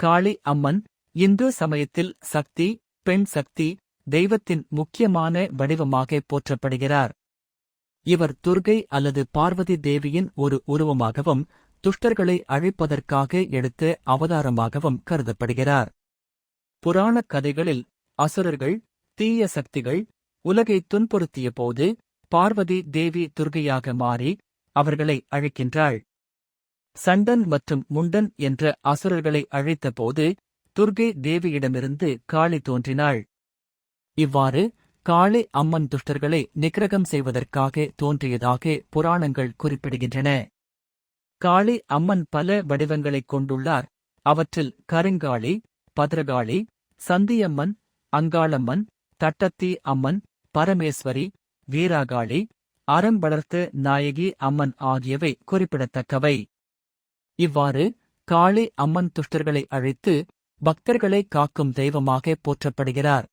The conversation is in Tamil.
காளி அம்மன் இந்து சமயத்தில் சக்தி பெண் சக்தி தெய்வத்தின் முக்கியமான வடிவமாக போற்றப்படுகிறார். இவர் துர்கை அல்லது பார்வதி தேவியின் ஒரு உருவமாகவும் துஷ்டர்களை அழிப்பதற்காக எடுத்த அவதாரமாகவும் கருதப்படுகிறார். புராணக் கதைகளில் அசுரர்கள் தீய சக்திகள் உலகை துன்புறுத்திய போது பார்வதி தேவி துர்கையாக மாறி அவர்களை அழைக்கின்றாள். சண்டன் மற்றும் முண்டன் என்ற அசுரர்களை அழைத்தபோது துர்கை தேவியிடமிருந்து காளி தோன்றினாள். இவ்வாறு காளி அம்மன் துஷ்டர்களை நிக்கிரகம் செய்வதற்காக தோன்றியதாக புராணங்கள் குறிப்பிடுகின்றன. காளி அம்மன் பல வடிவங்களைக் கொண்டுள்ளார். அவற்றில் கருங்காளி பத்ரகாளி சந்தியம்மன் அங்காளம்மன் தட்டத்தி அம்மன் பரமேஸ்வரி வீராகாளி அறம் வளர்த்த நாயகி அம்மன் ஆகியவை குறிப்பிடத்தக்கவை. இவ்வாறு காளி அம்மன் துஷ்டர்களை அழைத்து பக்தர்களை காக்கும் தெய்வமாக போற்றப்படுகிறார்.